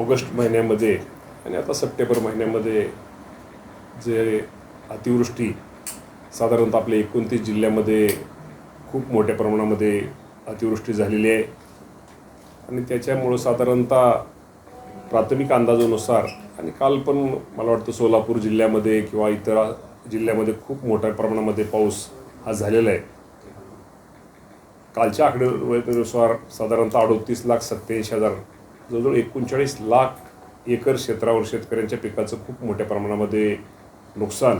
August महिन्यामध्ये आणि आता सप्टेंबर महिन्यामध्ये जे अतिवृष्टी साधारणतः आपल्या एकोणतीस जिल्ह्यामध्ये खूप मोठ्या प्रमाणामध्ये अतिवृष्टी झालेली आहे. आणि त्याच्यामुळं साधारणतः प्राथमिक अंदाजानुसार आणि काल पण मला वाटतं सोलापूर जिल्ह्यामध्ये किंवा इतर जिल्ह्यामध्ये खूप मोठ्या प्रमाणामध्ये पाऊस हा झालेला आहे. कालच्या आकडेनुसार साधारणतः अडोतीस लाख सत्याऐंशी हजार जवळजवळ एकोणचाळीस लाख एकर क्षेत्रावर शेतकऱ्यांच्या पिकाचं खूप मोठ्या प्रमाणामध्ये नुकसान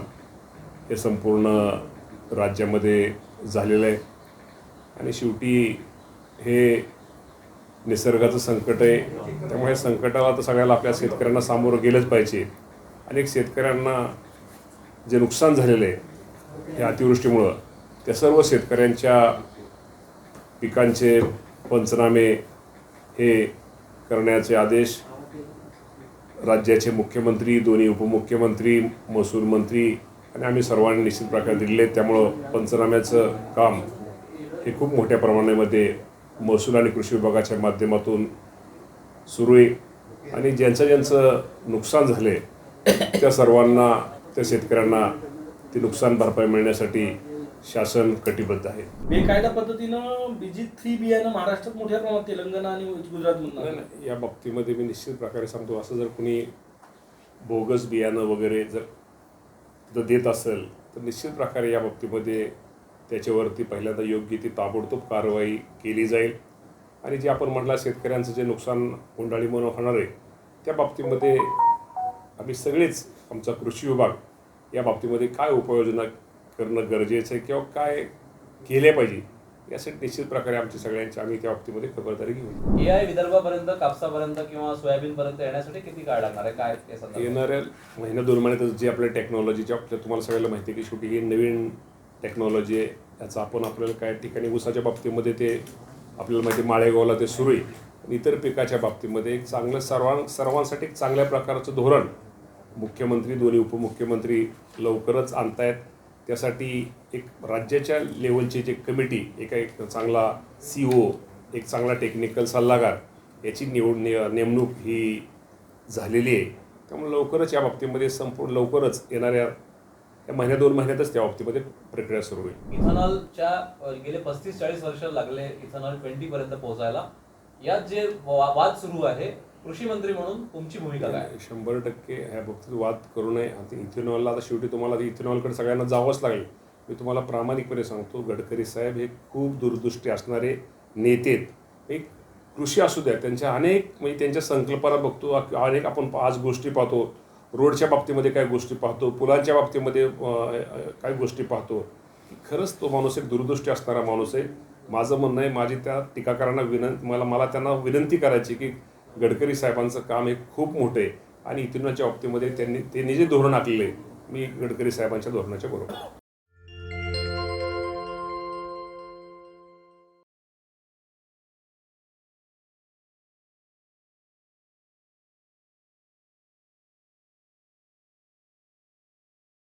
हे संपूर्ण राज्यामध्ये झालेलं आहे. आणि शेवटी हे निसर्गाचं संकट आहे. त्यामुळे संकटाला तर सगळ्याला आपल्या शेतकऱ्यांना सामोरं गेलंच पाहिजे. अनेक शेतकऱ्यांना जे नुकसान झालेलं आहे या अतिवृष्टीमुळं त्या सर्व शेतकऱ्यांच्या पिकांचे पंचनामे हे करण्याचे आदेश राज्याचे मुख्यमंत्री दोन्ही उपमुख्यमंत्री महसूल मंत्री आणि आम्ही सर्वांनी निश्चित प्रकारे दिलेले आहेत. त्यामुळं पंचनाम्याचं काम हे खूप मोठ्या प्रमाणामध्ये महसूल आणि कृषी विभागाच्या माध्यमातून सुरू आहे. आणि ज्यांचं ज्यांचं नुकसान झाले त्या सर्वांना त्या शेतकऱ्यांना ती नुकसान भरपाई मिळण्यासाठी शासन कटिबद्ध आहे. बेकायदा पद्धतीनं बीजी थ्री बियाणं महाराष्ट्रात मोठ्या प्रमाणात तेलंगणा आणि गुजरातमधून नाही, या बाबतीमध्ये मी निश्चित प्रकारे सांगतो असं जर कोणी बोगस बियाणं वगैरे जर जर देत असेल तर निश्चित प्रकारे या बाबतीमध्ये त्याच्यावरती पहिल्यांदा योग्य ती ताबडतोब कारवाई केली जाईल. आणि जे आपण म्हटलं शेतकऱ्यांचं जे नुकसान उंडाळीमुळे होणार आहे त्या बाबतीमध्ये आम्ही सगळेच आमचा कृषी विभाग या बाबतीमध्ये काय उपाययोजना करणं गरजेचं आहे किंवा काय केले पाहिजे यासाठी निश्चित प्रकारे आमची सगळ्यांची आम्ही त्या बाबतीमध्ये खबरदारी घेऊ ए आय विदर्भापर्यंत कापसापर्यंत किंवा सोयाबीन पर्यंत येण्यासाठी किती काळ लागणार आहे? काय? येणाऱ्या महिन्या दोन महिन्यात जी आपल्या टेक्नॉलॉजीच्या आपल्या तुम्हाला सगळ्याला माहिती आहे की शेवटी ही नवीन टेक्नॉलॉजी आहे. याचा आपण आपल्याला काय ठिकाणी ऊसाच्या बाबतीमध्ये ते आपल्याला माहिती माळेगावला ते सुरू आहे. आणि इतर पिकाच्या बाबतीमध्ये एक चांगलं सर्वां सर्वांसाठी एक चांगल्या प्रकारचं धोरण मुख्यमंत्री दोन्ही उपमुख्यमंत्री लवकरच आणतायत. त्यासाठी एक राज्याच्या लेवलची जे कमिटी एका एक चांगला सी ओ एक चांगला टेक्निकल सल्लागार याची निवड ने नेमणूक ही झालेली आहे. त्यामुळे लवकरच या बाबतीमध्ये संपूर्ण लवकरच येणाऱ्या या महिन्या दोन महिन्यातच त्या बाबतीमध्ये प्रक्रिया सुरू होईल. इथेनॉलच्या गेले पस्तीस चाळीस वर्ष लागले इथेनॉल ट्वेंटीपर्यंत पोहोचायला. यात जे वा- वाद सुरू आहे कृषी मंत्री म्हणून तुमची भूमिका काय? आहे? शंभर टक्के ह्या बाबतीत वाद करू नये. आता इथेनॉलला आता शेवटी तुम्हाला इथेनॉलकडे सगळ्यांना जावंच लागेल. मी तुम्हाला प्रामाणिकपणे सांगतो गडकरी साहेब हे खूप दूरदृष्टी असणारे नेते आहेत. एक कृषी असू द्या त्यांच्या अनेक म्हणजे त्यांच्या संकल्पना बघतो अनेक आपण आज गोष्टी पाहतो. रोडच्या बाबतीमध्ये काय गोष्टी पाहतो पुलांच्या बाबतीमध्ये काय गोष्टी पाहतो. खरंच तो माणूस एक दूरदृष्टी असणारा माणूस आहे. माझं म्हणणं आहे माझी त्या टीकाकारांना विनंती मला मला त्यांना विनंती करायची की गडकरी साहेबांचं काम हे खूप मोठं आहे. आणि इथूनच्या बाबतीमध्ये त्यांनी त्यांनी जे धोरण आखलेलं आहे मी गडकरी साहेबांच्या धोरणाच्या बरोबर.